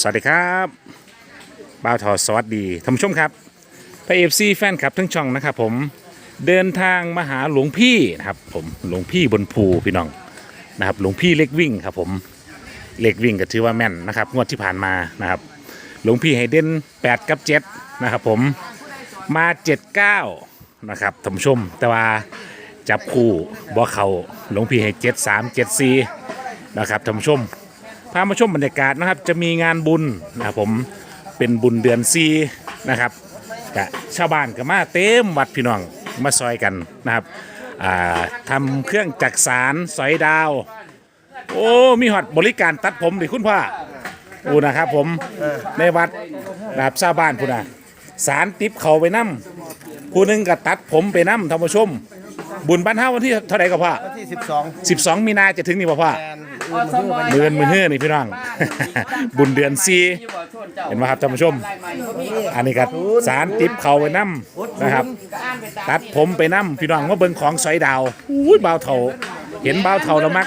สวัสดีครับบ่าวทอสวัสดีท่านผู้ชมครับพระเอฟซีแฟนคลับทั้งช่องนะครับผมเดินทางมาหาหลวงพี่นะครับผมหลวงพี่บนภูพี่น้องนะครับหลวงพี่เล็กวิ่งครับผมเล็กวิ่งก็ถือว่าแม่นนะครับงวดที่ผ่านมานะครับหลวงพี่ให้เด่น8 กับ 7 นะครับผมมา 79 นะครับท่านผู้ชม แต่ว่าจับคู่บ่เขาหลวงพี่ให้ 7 3 7 4 นะครับท่านผู้ชม พามาชมบรรยากาศนะครับ จะมีงานบุญนะครับผมเป็นบุญเดือนซีนะครับกะชาวบ้านก็มาเต็มวัดพี่น้องมาซอยกันนะครับอ่าทำเครื่องจักสารสอยดาว โอ้มีหอดบริการตัดผมดิคุณพ่ออูนะครับผมในวัดนะครับชาวบ้านพูนะสารติบเขาไปนั่มผู้หนึงก็ตัดผมไปนั่มท่านผู้ชม บุญบ้านเฮาวันที่เท่าไหร่กับพ่อที่สิบสอง12 มีนาจะถึงนี่ป่ะพ่อแอน อื่นมือไปเดือนมือเฮือนี่พี่น้อง บุญเดือนซีเห็นไหมครับท่านผู้ชม อันนี้ก็สารติบเขาไปน้ำนะครับ ตัดผมไปน้ำพี่น้องว่าเบิ่งของสอยดาวอุ้ยบ่าวเถาเห็นบ่าวเถาแล้วมัก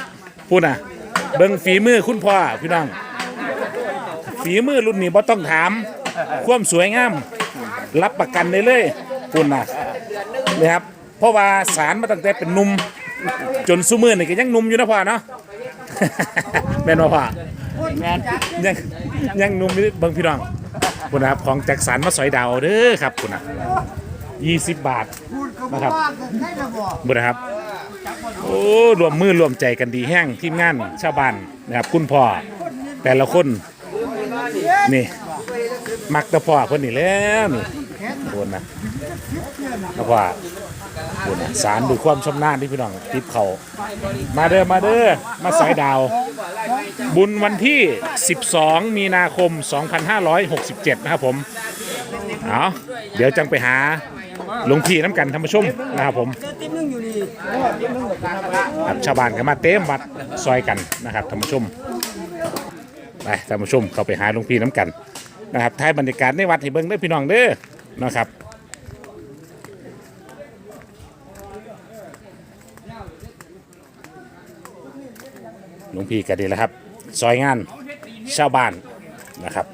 พูดน่ะเบิ่งฝีมือคุณพ่อพี่น้อง ฝีมือรุ่นนี้บ่ต้องถาม ความสวยงาม รับประกันได้เลยคุณน่ะนี่ครับเพราะว่าสารมาตั้งแต่เป็นหนุ่มจนซุมือนี่ก็ยังหนุ่มอยู่นะพ่อเนาะ แม่นบ่าพ่อยังยังหนุ่มอยู่เบิ่งพี่น้องคุณนะครับของแจ็คสันมาสอยดาวเด้อครับคุณนะ20บบาทนะครับบุนะครับ โอ้รวมมือรวมใจกันดีแห้งทีมงานชาวบ้านนะครับ คุณพ่อแต่ละคนนี่ มักตะพ่อคนนี้แล้วนี่คนนะตะพ่อ คนนะสารด้วยความชำนาญที่พี่น้องติบเขามาเด้อมาเด้อมาสายดาว บุญวันที่ 12 มีนาคม 2567 นะครับผมเอาเดี๋ยวจังไปหาหลวงพี่น้ำกันธรรมชมนะครับผมครับชาวบ้านก็มาเต็มวัดซอยกันนะครับธรรมชมไปธรรมชมเข้าไปหาหลวงพี่น้ำกันนะครับท้ายบรรยากาศในวัดให้เบิ่งเด้อพี่น้องเด้อนะครับ หลวงพี่ก็ดีแล้วครับ ซอยงานชาวบ้านนะครับ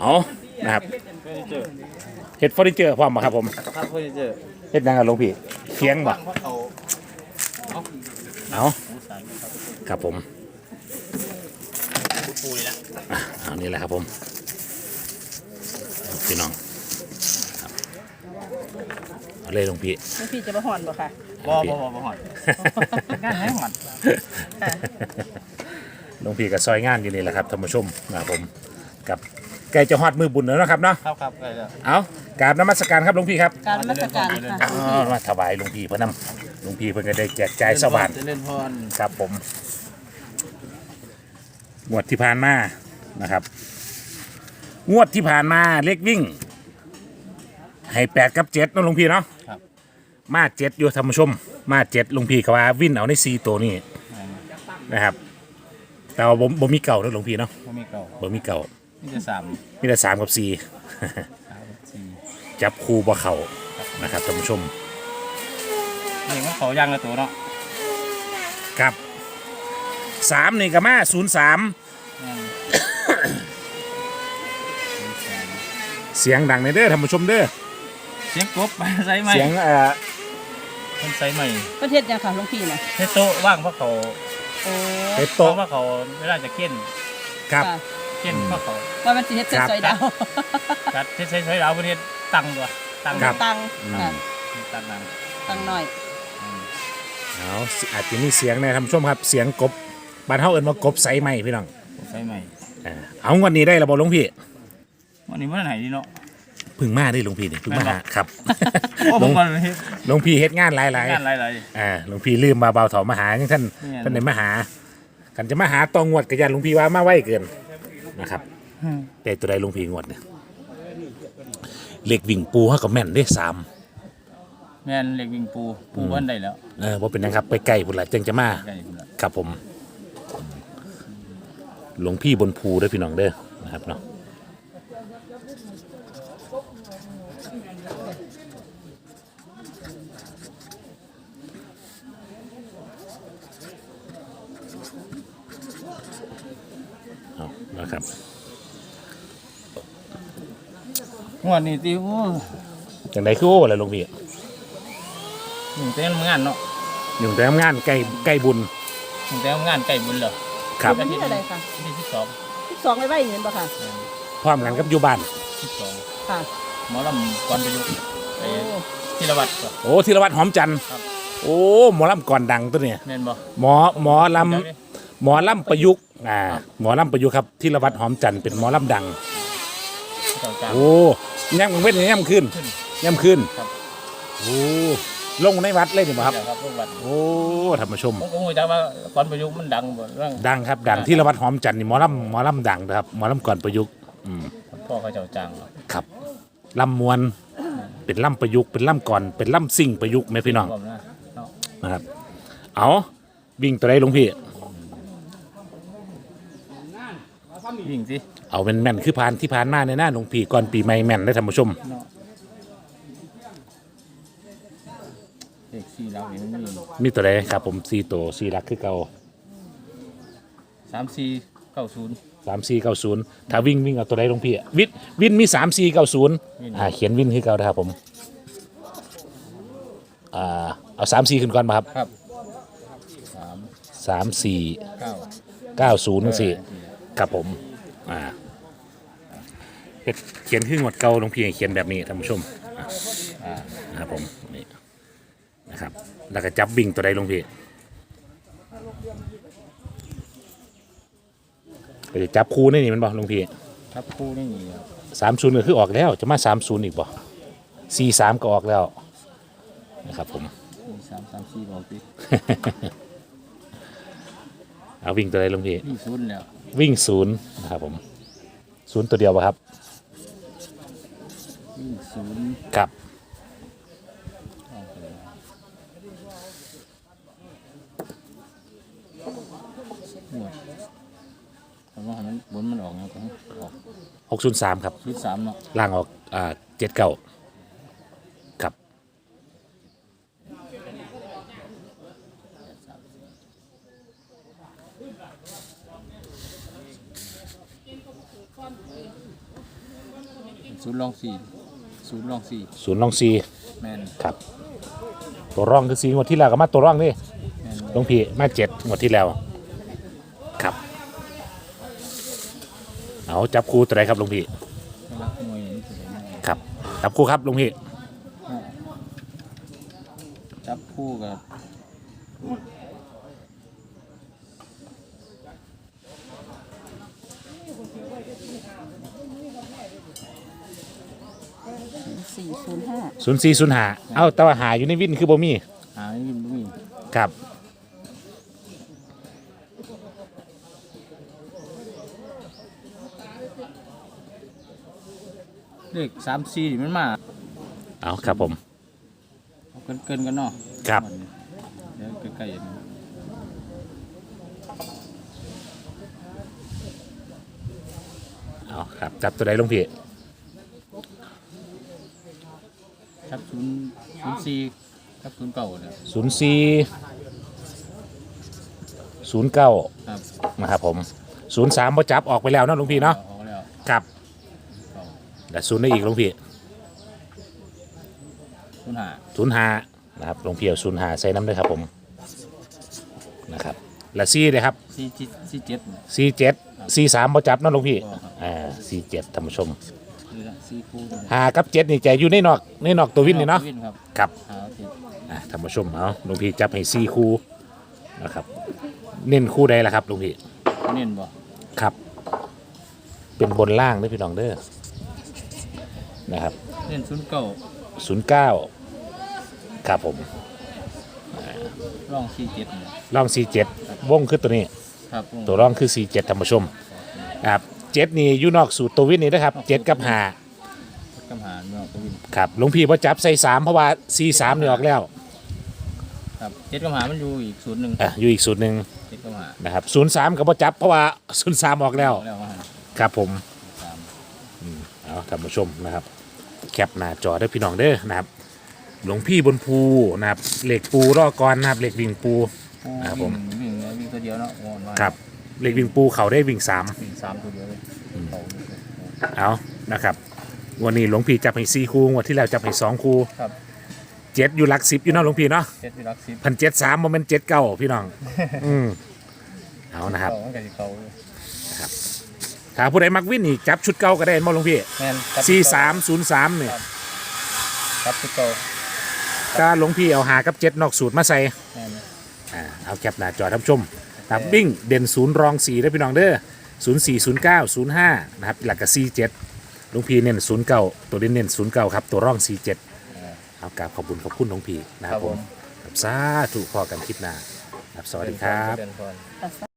เอานะครับเฮ็ดเฟอร์นิเจอร์พร้อมบ่ครับผมครับเพื่อเจอเฮ็ดยังกับหลวงพี่เคียงบ่ เพราะเขาเอาครับผมอะเอานี่แหละครับผมพี่น้องครับเอาเลยหลวงพี่แล้วพี่จะมาหอนบ่ค่ะ บ่บ่บ่บ่หอดงานให้หอดหลวงพี่ก็ซอยงานอยู่นี่แหละครับท่านผู้ชมนะครับผมกับใกล้จะฮอดมือบุญแล้วเนาะครับเนาะครับครับได้แล้วเอากราบนมัสการครับหลวงพี่ครับการนมัสการค่ะอ๋อมาถวายหลวงพี่เพื่อนำหลวงพี่เพื่อนก็ได้แจกจ่ายสวัสดิ์เจริญพรครับผมงวดที่ผ่านมานะครับ งวดที่ผ่านมาเล็กวิ่ง ให้แปดกับเจ็ดเนาะหลวงพี่เนาะครับ มาเจ็ดอยู่ธรรมชม มาเจ็ดหลวงพี่ก็ว่าวิ่นเอาในซีตัวนี้นะครับ แต่ว่าบ่บ่มีเก่าเนาะหลวงพี่เนาะบ่มีเก่าบ่มีเก่านี่จะสามมีแต่สามกับสี่ สามสี่จับคู่บ่เข่านะครับท่านผู้ชมนี่มันเขาย่างละตัวเนาะครับสามนี่ก็มาศูนย์สามแม่นเสียงดังในเด้อท่านผู้ชมเด้อเสียงกบ ใส่ไหมเสียงเอ่อ มันใส่ไหมประเทศยังค่ะหลวงพี่นะเทโต๊ะว่างเพราะเขาโอ้เฮ็ดเพโต๊ะราะว่าเขาเวลาจะเก้นครับค่ะเก้นเพราะเขาว่ามันสิเฮ็ดเส้นครับ ซอยดาวจัดเทใช้ใช้ดาวประเทศตั้งตัวตั้งครับ ตังค่ะตั้งนังตังหน่อยเอาอาจจะมีเสียงในท่านผู้ชมครับเสียงกบบ้านเฮาเอิ้นว่ากบไซไหมพี่น้องใส่ไหมเออเอางวันนี้ได้แล้วบ่หลวงพี่วันนี้มันไหนดีเนาะเพึ่งมาได้หลวงพี่นี่เพึ่งมาแม่นบ่หาครับโอ้หลผวงมก่อนเฮ็ดหลวงพี่เฮ็ดงานหลายงานหลายๆอ่าหลวงพี่ลืมมาเบาเถามาหาจังท่านแม่นท่านได้มาหา กันจะมาหาตองงวดกระยานหลวงพี่ว่ามาไว้เกินนะครับๆแต่ตัวใดหลวงพี่งวดเนี่ยเหล็กวิ่งปูเฮาก็แม่นเด้สามแม่นเหล็กวิ่งปูปูวันได้แล้วเออบ่เป็นหยังครับ ไปใกล้พุ่นล่ะจังจะมาใกล้พุ่นละครับผม หลวงพี่บนภูเด้อพี่น้องเด้อนะครับเนาะ นะครับงวดนี้ที่โอ้จังไดคือโอ้อะไรหลวงพี่หนึ่งแต่ทำงานเนาะอยู่แต่ทำงานใกล้ใกล้บุญหนึ่งแต่ทำงานใกล้บุญเหรอครับ วันที่เท่าไหรค่ะที่ที่สองที่สองไว้ไว้เห็นบ่ค่ะ พร้อมกันกับอยู่บ้าน ที่สองค่ะ หมอลำก่อนประยุกต์ไปโอ้ที่ระวัดก่อน โอ้ธีรวัตรหอมจันทร์ครับ โอ้หมอลำก่อนดังตัวเนี่ยแม่นบ่หมอหมอลำ หมอลำประยุกต์อ่าหมอลำประยุกต์ครับธีรวัตรหอมจันทร์เป็นหมอลำดัง เจ้าจ้าง โอ้ย่ำเว้นย่ำขึ้นขึ้นย่ำขึ้นครับ โอ้ลงในวัดเลยนี่บ่ครับ เดี๋ยวครับลูกวัดโอ้ท่านผู้ชม ผมก็รู้จักว่าก่อนประยุกต์มันดังบ่เรื่องดังครับดังธีรวัตรหอมจันทร์นี่หมอลำหมอลำดังนะครับหมอลำก่อนประยุกต์อืม พ่อเขาเจ้าจ้างเนาะครับลำมวนเป็นลำประยุกต์เป็นลำก่อนเป็นลำซิ่งประยุกต์ไหมพี่น้องผมนะเนาะนะครับ เอาวิ่งตัวใดหลวงพี่ วิ่งสิเอาเป็นแม่นคือผ่านที่ผ่านมาในหน้าหลวงพี่ก่อนปีใหม่แม่นได้ท่านผู้ชมเนาะเลขสี่เราเนี่ยมันมีมีตัวใดครับผมซีโตซีรักคือเก่าสามสี่เก้าศูนย์สามสี่เก้าศูนย์ถ้าวิ่งวิ่งเอาตัวใดหลวงพี่วินวินมีสามสี่เก้าศูนย์วินอ่าเขียนวินคือเก่านะครับผมอ่าเอาสามสี่ขึ้นก่อนมาครับครับสามสามสี่เก้าเก้าศูนย์สี่เออ ครับผมอ่าเฮ็ดเขียนขึ้นหมดเก่าหลวงพี่ให้เขียนแบบนี้ท่านผู้ชมอะอ่านะครับผมนี่นะครับแล้วก็จับวิ่งตัวใดหลวงพี่ก็จะจับคู่นี่นี่มันบอกหลวงพี่ครับคู่นี่มีครับสามศูนย์ก็คือออกแล้ว จะมาสามศูนย์อีกบ่สี่สามก็ออกแล้วนะครับผมมีสามสามสี่บอกสิเอาวิ่งตัวใดหลวงพี่นี่ศูนย์แล้ว วิ่งศูนย์นะครับผมศูนย์ตัวเดียวป่ะครับวิ่งศูนย์ครับออกเลยหมวดคำว่ามันบนมันออกนะต้องออกหกศูนย์สามครับชุดสามเนาะล่างออกอ่าเจ็ดเก้า ศูนย์ลองสี่ศูนย์ลองสี่ศูนย์ลองซีแมนครับ ตัวร่องคือซีงวดที่แล้วก็มาตัวร่องนี่แมนหลวงพี่มาเจ็ดงวดที่แล้ว ครับ เอาจับคู่ตัวใดครับหลวงพี่รักมวยนี่คืออะไรครับ จับคู่ครับหลวงพี่จับคู่กับ สี่ศูนย์ห้าศูนย์สี่ศูนย์หาเอาแต่ว่าหาอยู่ในวินคือบ่มีหาไม่มีไม่มีครับ เลขสามสี่มันมาเอาครับผม เอาเกินเกินกันเนาะครับ เดี๋ยวใกล้ๆนี่เอาครับ จับตัวใดหลวงพี่ จับศูนย์ศูนย์สี่จับศูนย์เก่าเนี่ยศูนย์สี่ศูนย์เก้าครับนะครับผมศูนย์สามพอจับออกไปแล้วเนาะหลวงพี่เนาะออกแล้วครับเก่าแต่ศูนย์ได้อีกหลวงพี่ศูนย์ห้าศูนย์ห้านะครับหลวงพี่เอาศูนย์ห้าใส่น้ำด้วยครับผมนะครับและซี่เลยครับสี่สี่สี่เจ็ดเนี่ยสี่เจ็ดสี่สามพอจับเนาะหลวงพี่อ๋อครับอ่าสี่เจ็ดท่านผู้ชม นี่ละสี่คู่เนี่ยห้ากับเจ็ดนี่จะอยู่ในนอกในนอกตัววินนี่เนาะวินครับครับ หาโอเคอะท่านผู้ชมเอาหลวงพี่จับให้สี่คู่นะครับ เน้นคู่ใดล่ะครับหลวงพี่เน้นบ่ครับ เป็นบนล่างเด้อพี่น้องเด้อนะครับเน้นศูนย์เก่าศูนย์เก้าครับผมร่องสี่เจ็ดเนี่ยล่องสี่เจ็ดวงคือตัวนี้ ครับตัวร่องคือสี่เจ็ดท่านผู้ชมนะครับ เจ็ดนี่อยู่นอกสูตรตัววินนี่นะครับเจ็ดกับห้ากำหารเนาะตัววินครับหลวงพี่พอจับใส่สามเพราะว่าสี่สามนี่ออกแล้วครับเจ็ดกำหารมันอยู่อีกศูนย์หนึ่งอะอยู่อีกสูตรหนึ่งเจ็ดกำหารนะครับศูนย์สามกับพอจับเพราะว่าศูนย์สามออกแล้วออกแล้วว่าครับผมสามเอาท่านผู้ชมนะครับ แคปหน้าจอได้อพี่น้องเด้อนะครับ หลวงพี่บนภูนะครับเหล็กปูรอกรนะครับเหล็กวิ่งปู ครับผม วิ่งวิ่งวิ่งตัวเดียวเนาะโอนว่าครับ เหล็กวิ่งปูเขาได้วิ่งสามวิ่งสามตัวเดียวเลยเขาเอานะครับ วันนี้หลวงพี่จับให้สี่คู่งวันที่แล้วจับให้สองคู่ครับเจ็ดอยู่หลักสิบอยู่เนาะหลวงพี่เนาะเจ็ดที่รักสิบพันเจ็ดสามโมเมนต์เจ็ดเก้าพี่น้อง อืมเอานะครับเขามันก็สิเขาถ้าผู้ใดมักวิ่นอีกจับชุดเก่าก็ได้มาหลวงพี่แม่นจับสี่สามศูนย์สามเนี่ยจับที่เก่าถ้าหลวงพี่เอาหากับเจ็ดนอกสูตรมาใส่แม่น อ่าเอาแคปหน้าจอท่านผู้ชม นะครับวิ่งเด่นศูนย์รองสี่ได้พี่น้องเด้อศูนย์สี่ศูนย์เก้าศูนย์ห้านะครับหลักกับสี่เจ็ดหลวงพี่เน้นศูนย์เก้าตัวเด่นเน้นศูนย์เก้าครับตัวร่องสี่เจ็ดเอากราบขอบคุณขอบคุณหลวงพี่นะคครัรับบผผมมครับสาธุพอกันคลิปหน้าครับสวัสดีครับ เดินก่อนค่ะ